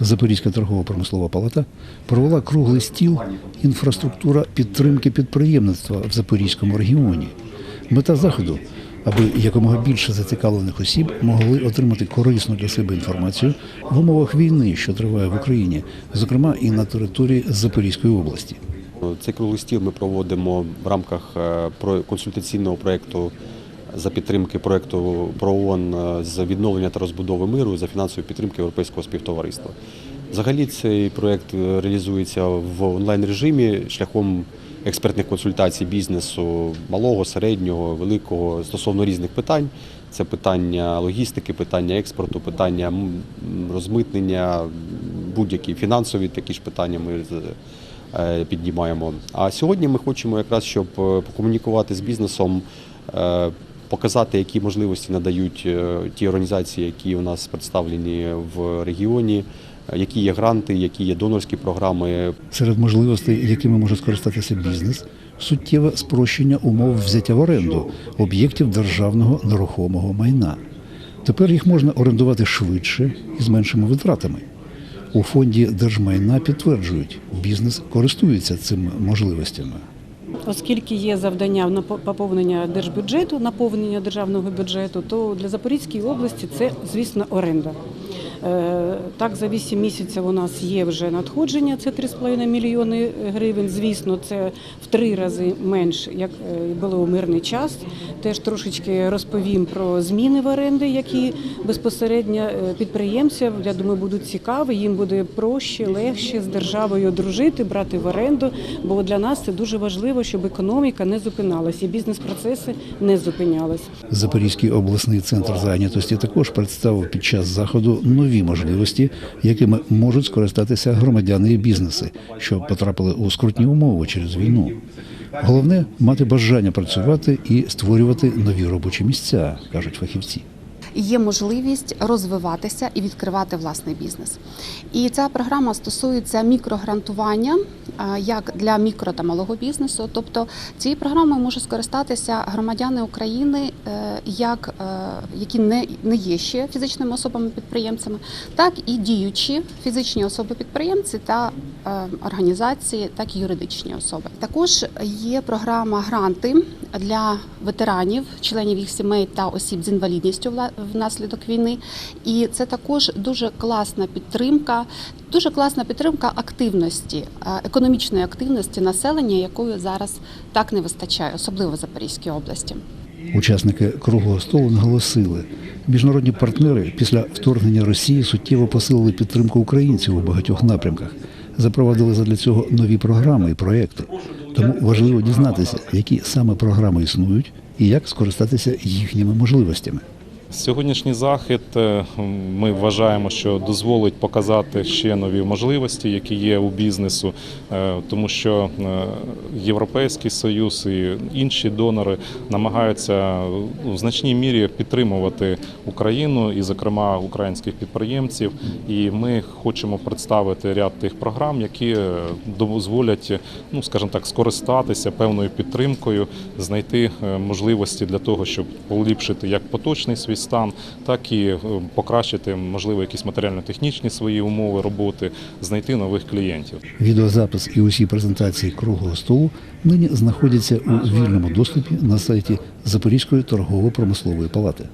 Запорізька торгово-промислова палата провела круглий стіл інфраструктура підтримки підприємництва в Запорізькому регіоні. Мета заходу, аби якомога більше зацікавлених осіб могли отримати корисну для себе інформацію в умовах війни, що триває в Україні, зокрема і на території Запорізької області. Цей круглий стіл ми проводимо в рамках е, консультаційного проєкту за підтримки проєкту про ООН е, з відновлення та розбудови миру за фінансової підтримки Європейського співтовариства. Взагалі цей проєкт е, реалізується в онлайн режимі шляхом експертних консультацій бізнесу малого, середнього, великого стосовно різних питань. Це питання логістики, питання експорту, питання розмитнення, будь-які фінансові такі ж питання ми е, піднімаємо. А сьогодні ми хочемо якраз, щоб покомунікувати з бізнесом, показати, які можливості надають е, ті організації, які у нас представлені в регіоні, е, які є гранти, які є донорські програми, Серед можливостей, якими може скористатися бізнес, суттєве спрощення умов взяття в оренду об'єктів державного нерухомого майна. Тепер їх можна орендувати швидше і з меншими витратами. У фонді держмайна підтверджують, бізнес користується цими можливостями. Оскільки є завдання на по- поповнення держбюджету, наповнення державного бюджету, то для Запорізької області це, звісно, оренда. Е, Так, за 8 місяців у нас є вже надходження, це 3,5 мільйони гривень. Звісно, це в три рази менше, як е, було у мирний час. Теж трошечки розповім про зміни в оренди, які безпосередньо е, підприємцям, я думаю, будуть цікаві. Їм буде проще, легше з державою дружити, брати в оренду. Бо для нас це дуже важливо, щоб економіка не зупиналась і бізнес-процеси не зупинялись. Запорізький обласний центр зайнятості також представив під час заходу нові можливості, якими можуть скористатися громадяни і бізнеси, що потрапили у скрутні умови через війну. Головне мати бажання працювати і створювати нові робочі місця, кажуть фахівці. Є можливість розвиватися і відкривати власний бізнес. І ця програма стосується мікрогрантування як для мікро та малого бізнесу. Тобто цією програмою можуть скористатися громадяни України, е, як е, які не, не є ще фізичними особами-підприємцями, так і діючі фізичні особи-підприємці та е, організації, так і юридичні особи. Також є програма гранти для ветеранів, членів їх сімей та осіб з інвалідністю внаслідок війни. І це також дуже класна підтримка, дуже класна підтримка активності, е, економічної активності населення, якої зараз так не вистачає, особливо в Запорізькій області. Учасники круглого столу наголосили, міжнародні партнери після вторгнення Росії суттєво посилили підтримку українців у багатьох напрямках, запровадили задля цього нові програми і проекти. Тому важливо дізнатися, які саме програми існують і як скористатися їхніми можливостями. Сьогоднішній захід е, ми вважаємо, що дозволить показати ще нові можливості, які є у бізнесу, е, тому що е, Європейський Союз і інші донори намагаються в значній мірі підтримувати Україну і, зокрема, українських підприємців. І ми хочемо представити ряд тих програм, які дозволять, ну скажімо так, скористатися певною підтримкою, знайти можливості для того, щоб поліпшити як поточний свій стан, так і е, покращити, можливо, якісь матеріально-технічні свої умови роботи, знайти нових клієнтів. Відеозапис і усі презентації круглого столу нині знаходяться у вільному доступі на сайті Запорізької торгово-промислової палати.